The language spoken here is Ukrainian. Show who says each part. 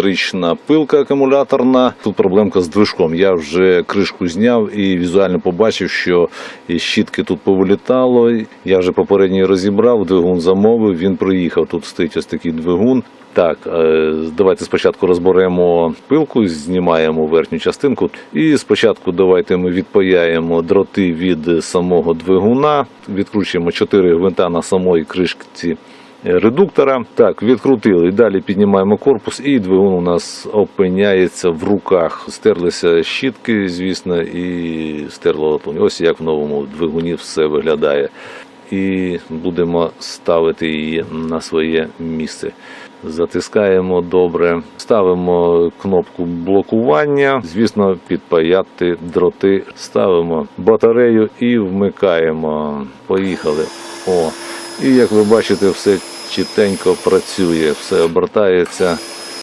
Speaker 1: електрична пилка акумуляторна. Тут проблемка з движком. Я вже кришку зняв і візуально побачив, що щітки тут повилітало. Я вже попередньо розібрав, двигун замовив, він приїхав. Тут стоїть ось такий двигун. Так, е, давайте спочатку розберемо пилку, знімаємо верхню частинку. І спочатку давайте ми відпаяємо дроти від самого двигуна, відкручуємо 4 гвинта на самої кришці редуктора. Так, відкрутили. Далі піднімаємо корпус, і двигун у нас опиняється в руках. Стерлися щітки, звісно, і стерла латунь. Ось як в новому двигуні все виглядає. І будемо ставити її на своє місце. Затискаємо добре, ставимо кнопку блокування. Звісно, підпаяти дроти. Ставимо батарею і вмикаємо. Поїхали. О, і як ви бачите, все чітенько працює, все обертається